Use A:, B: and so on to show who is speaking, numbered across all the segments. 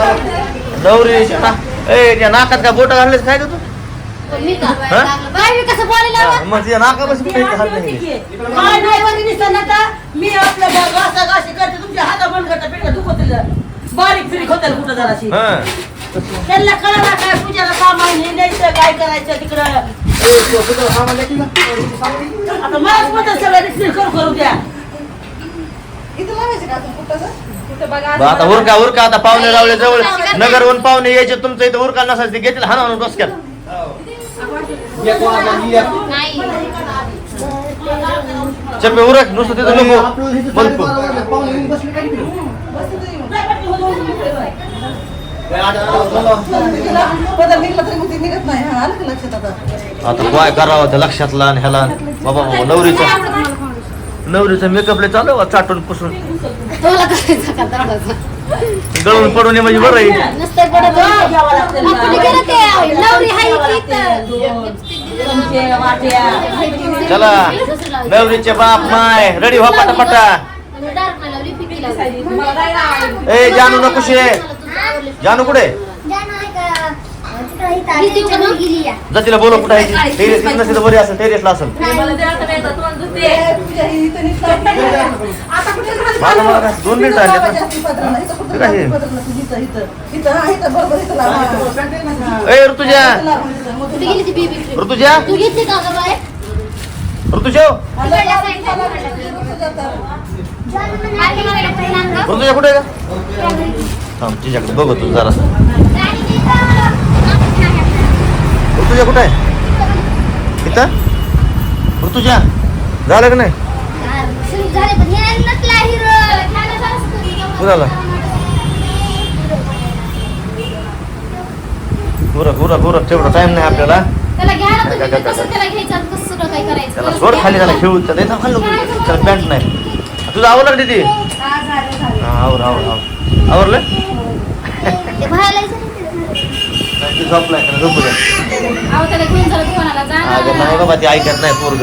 A: नवरी ए त्या नाकात काय बोट घाललेस काय तू?
B: मी का
A: हा?
B: कसं बोलायला
A: मग तिच्या नाकापासून काही घाललं नाही.
C: काय नाही दिसत ना का? मी घाशी करते तुमच्या हाता बंद करता पेटका दुखत बारीक फिरीक कुठं जराशी
A: हा.
C: त्यांना कळला काय पूजाला सामान हे न्यायचं काय करायचं तिकडं? आता मलाच म्हणतात सगळं रिक्सिल करू करू द्या.
A: बरं, आता उरका उरका आता पाहुणे रावले जवळ. नगरहून पाहुणे यायचे तुमचं इथं उरका नसायचं ते घेतील हाना हाणून डोसक्यात चप्पे उरक नुसतं तिथं नको. बंद
C: बदल निघला तरी मग ते निघत नाही हा आलं का लक्षात आता
A: आता काय करावं त्या लक्षातला आणि ह्याला. बाबा बाबा नवरीचं. नवरीचं मेकअप लय चालू आहे, चाटून पुसून
B: तुला करायचं का दरवाजा?
A: गळून पडून ये म्हणजे बरं आहे.
B: पडत. नवरी हाय की इथं.
A: चला नवरीचे बाप माय. रेडी व्हा पटापटा.
B: डार्क
A: ए जानू नको शे. जानू कुठे? जा तिला बोलव कुठे आहे टेरेस नसेल तर बरी असेल टेरेसला असेल.
C: मला
A: दोन मिनिट आले काय ऋतुजा ऋतुजा ऋतुजा ऋतुजा कुठे आहे? का तिच्याकडे तू जरा ऋतुजा कुठे आहे? इथं? ऋतुजा झालं का नाही? कुणाला? उरक उरक उरक तेवढा टाइम नाही आपल्याला.
B: त्याला
A: सोड खाली त्याला खेळू. त्याला खाल्लं त्याला पॅन्ट नाही. तुझं आवरलं का दीदी? हा आवर आवर आवर आवरलं? त्याला झोपू द्या नाही बाबा ते ऐकत नाही पोरग.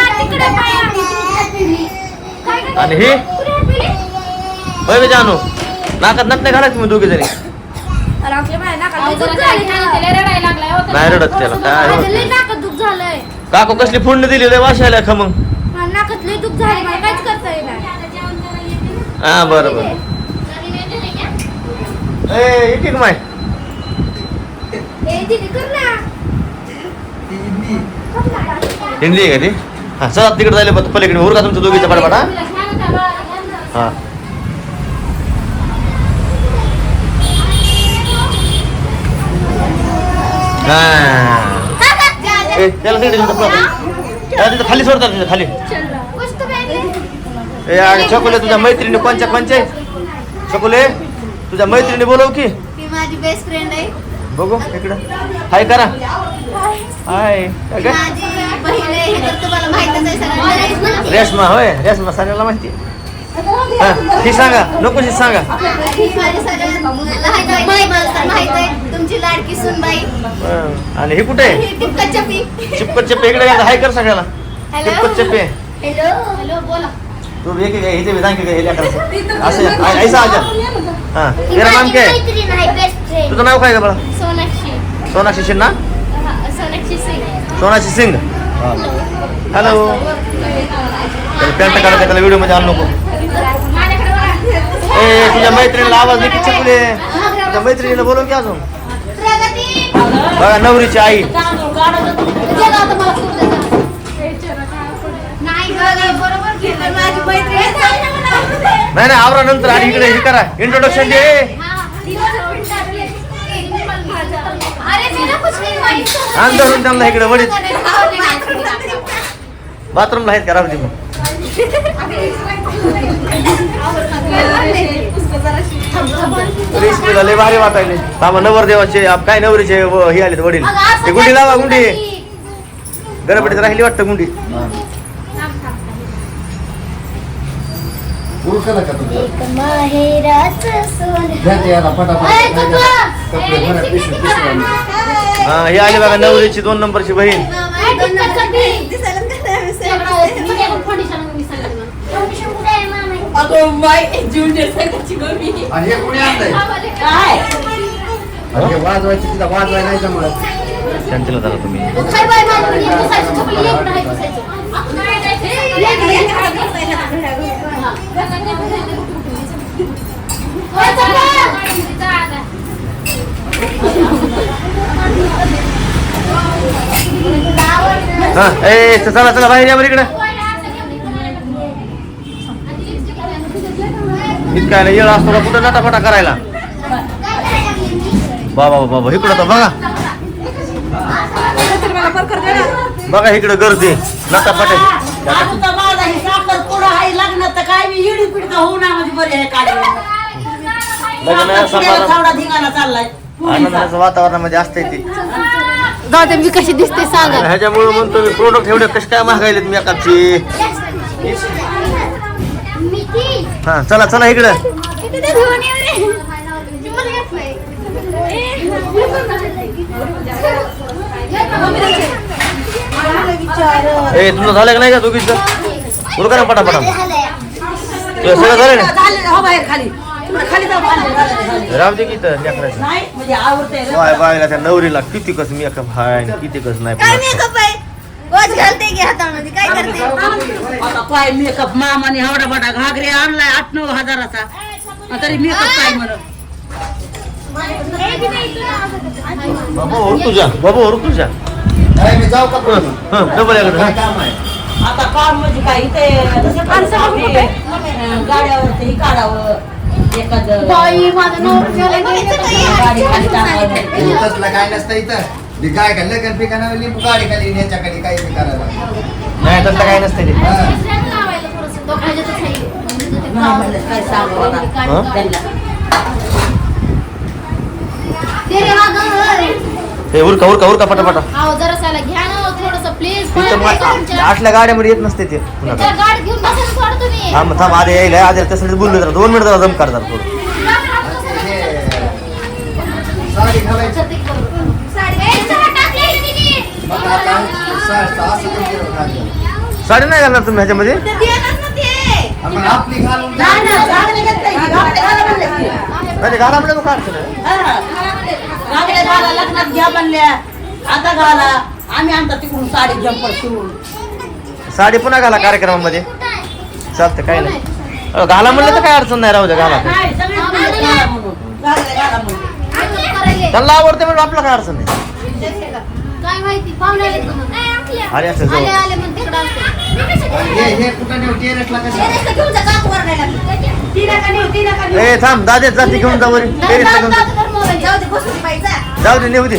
A: आणि हे? होय बे जानू. नाकात नक नाही घालायचं तुम्ही दोघे जणी.
B: जरा नाही, हो,
A: रडत त्याला, काय काकू कसली फोडणी दिली लय वाशायला का मग हा बरं बरं. ए एक माय. हिंदी आहे का ती? हा चला तिकडे जायला बघ पलीकडे. उरका तुमचं दोघीचं पडपट हा? हा. त्याला तिकडे खाली सोडतात खाली. ए अरे छकुले तुझ्या मैत्रिणी कोणच्या कोणच्या? छकुले तुझ्या मैत्रिणी बोलव की.
B: माझी बेस्ट फ्रेंड आहे.
A: बघू इकडं. हाय करा. हाय. काय? रेशमा होय रेशमा सगळ्याला माहिती हा ही सांगा सांगा.
B: ही तुमची लाडकी सुनबाई.
A: हा. आणि हे कुठे आहे?
B: ही टिपका चपी
A: चिपकट चप्पे इकडे हाय कर सगळ्याला. चिपकट चप्पे
B: हॅलो हॅलो बोला.
A: तू एक एक इथे विधान के हे करायचं असं आ- ऐसा आजा हा तेरा नाम क्या है तुझं नाव काय का बळा?
B: सोनाक्षी.
A: सोनाक्षी सिन्हा
B: सोनाक्षी सिंग
A: सोनाक्षी सिंग हॅलो पॅन्ट काढा त्याला व्हिडिओमध्ये आणू नको. ए तुझ्या मैत्रिणीला आवाज नाही की चकुले? तुझ्या मैत्रिणीला बोलव की अजून?
B: प्रगती.
A: बघा नवरीची आई.
B: नाही
A: नाही आवरा नंतर आणि इकडे हे करा. इंट्रोडक्शन दे.
B: हा.
A: आण धरून त्यांना इकडे वडीत. बाथरूमला आहेत
B: पुस्तक जराशी
A: मला लय भारी वाटायले. थांबा नवरदेवाचे आप- काय नवरीचे व- हे आले वडील. ते गुंडी लावा गुंडी. गणपतीत राहिली वाटतं गुंडी.
D: उरकलं का तुझं
B: एक माहेराचं सोनं.
D: द्या ते याला
B: अय,
D: फटाफट
B: कुठलं?
D: कपडे भरा पिशवी पिशवी
A: हा हे आले बघा नवरीची दोन नंबरची बहीण?
C: अगं ज्युनियर संघाची
D: आणि हे कोणी आणलंय?
C: काय?
D: आणि हे वाजवायची तिला वाजवायला नाही जमत.
A: शांतीला झाला तुम्ही.
B: हा. चला.
A: ए चला चला बाहेर या बरं इकडं इतका येळ असतो का कुठं नटाफटा करायला बाबा बाबा इकडं तर बघा बघा इकडं गर्दी नटाफटे
C: आता तर माझा ही साखर पुढं आहे? लग्नात तर काय मी इडी पिडका होऊ ना म्हणजे बरी आहे काढ
A: लग्न समारंभ
C: थोडा धिंगाणा चाललाय?
A: आनंदाच्या वातावरणामध्ये असते ती.
B: दादा मी कशी दिसते सांगा.
A: ह्याच्यामुळे म्हणतो मी प्रोडक्ट एवढे कसे काय महागायलेत मेकअपची? हा चला चला इकडं. ए तुमचं झालं का नाही का दोघीचं बोल का ना पटापटा तुझं सगळं झालं ना
C: झाले हो.
A: राहू दे की लेकराचं.
C: म्हणजे आवडते
A: बाय बायला त्या नवरीला किती कस मेकअप हाय आणि किती कस नाही
E: काय मेकअप आहे? वॉच घालते की हातामध्ये? काय करते?
C: आता काय मेकअप मामाने हवडा बडा घागरे आणलाय आठ नऊ हजाराचा. आणि तरी मेकअप काय म्हणत?
A: बाबा ओर तुझ्या बाबा ओर तुझ्या
D: काय मी जाऊ का पण?
A: हं डबल याकडे
D: काय काम आहे?
C: आता काम म्हणजे काय इथे माणसं अं, गाड्यावरती हे काढावं एखादं
B: बाई माझं नवरा
C: गाडी खाली टाकावं.
D: तसलं काय नसतं इथं. ते काय का लग्न पिकानं लिंबू गाडी खाली ह्याच्याकडे काही बी करायला.
A: नाही तसलं काय नसते ते
D: हा.
A: हं? हे उरका उरका उरका पटापटा.
B: अहो जरा साला घ्या ना थोडस प्लीज
A: तिथं मग आठल्या गाड्यामध्ये येत नसते ते पुन्हा.
B: गाडी घेऊन बसा ना थोडं तुम्ही
A: थांब थांब आधी यायला आधी तसं बोललो जरा दोन मिनिट जरा दम काढ जरा थोडं।
D: हे साडी घालायची मग आता सा- सा- असं पण केलं घालायचं.
A: साडी नाही घालणार तुम्ही ह्याच्यामध्ये
D: आपण आपली घालून
C: नाही ना, गागरे घेतलंय की, गागरे घाला म्हणले की.
A: नाही घाला म्हणजे मग काढतो नाही
C: हा. गागरे घाला लग्नात घ्या म्हणल्या आता घाला आम्ही आणता तिकडून साडी जंपर शिवून.
A: साडी पुन्हा घाला कार्यक्रमामध्ये. चालतं काय नाही. अहो, घाला म्हणलं तर काय अडचण नाही राहू द्या घाला
C: नाही सगळे म्हणले घाला म्हणून. गागरे घाला म्हणून.
A: त्यांना आवडते म्हणून आपलं काय अडचण नाही.
B: काय माहिती पाहुणे आले का मग?
A: अरे असं जवळ
B: आले तिकडं
D: हे हे कुठं नेऊ? टेरेसला कसं
E: घेऊन जा काक वरडायला
A: ए थांब दादे जाते घेऊन
E: जाऊ दे बसून पाहिजे.
A: जाऊ दे नेऊ दे.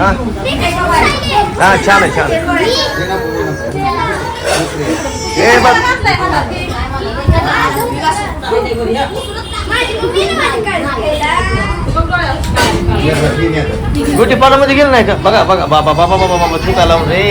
A: हा? हा छान आहे छान
D: हे
A: बघ. ब्युटी पार्लरमध्ये गेलं नाही का? बघा बघा. बाबा बाबा बाबा बाबा चुका लावून रे?